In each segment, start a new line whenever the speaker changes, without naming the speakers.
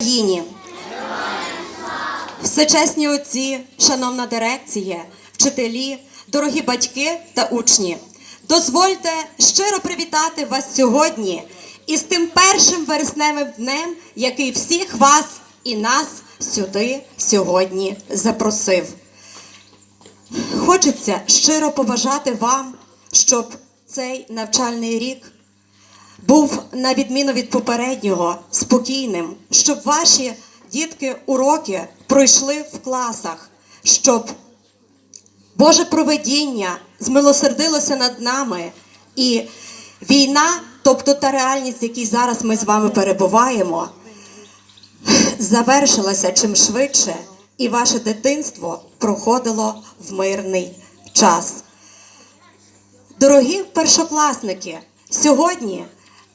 Україні. Всечесні отці, шановна дирекція, вчителі, дорогі батьки та учні, дозвольте щиро привітати вас сьогодні із тим першим вересневим днем, який всіх вас і нас сюди сьогодні запросив. Хочеться щиро побажати вам, щоб цей навчальний рік був на відміну від попереднього спокійним, щоб ваші дітки уроки пройшли в класах, щоб Боже проведіння змилосердилося над нами, і війна, тобто та реальність, в якій зараз ми з вами перебуваємо, завершилася чим швидше, і ваше дитинство проходило в мирний час. Дорогі першокласники, сьогодні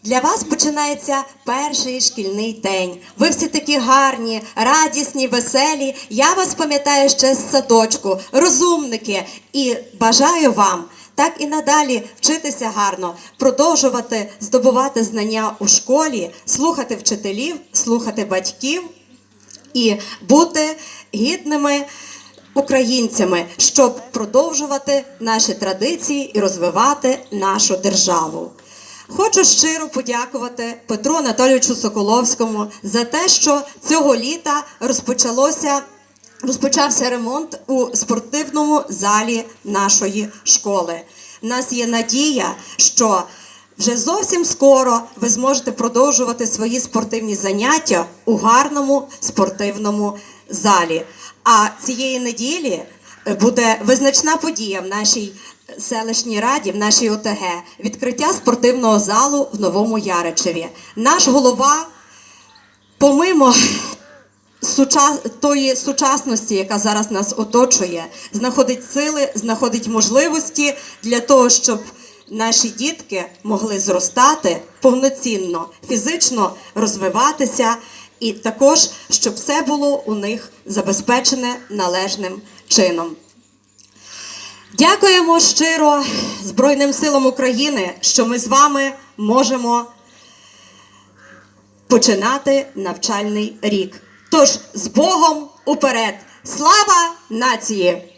для вас починається перший шкільний день. Ви всі такі гарні, радісні, веселі. Я вас пам'ятаю ще з садочку, розумники, і бажаю вам так і надалі вчитися гарно, продовжувати здобувати знання у школі, слухати вчителів, слухати батьків і бути гідними українцями, щоб продовжувати наші традиції і розвивати нашу державу. Хочу щиро подякувати Петру Анатолійовичу Соколовському за те, що цього літа розпочалося. Розпочався ремонт у спортивному залі нашої школи. У нас є надія, що вже зовсім скоро ви зможете продовжувати свої спортивні заняття у гарному спортивному залі. А цієї неділі буде визначна подія в нашій селищній раді, в нашій ОТГ відкриття спортивного залу в Новому Яричеві. Наш голова, помимо суча... тої сучасності, яка зараз нас оточує, знаходить сили, знаходить можливості для того, щоб наші дітки могли зростати повноцінно, фізично розвиватися, і також щоб все було у них забезпечене належним чином. Дякуємо щиро Збройним силам України, що ми з вами можемо починати навчальний рік. Тож з Богом уперед! Слава нації!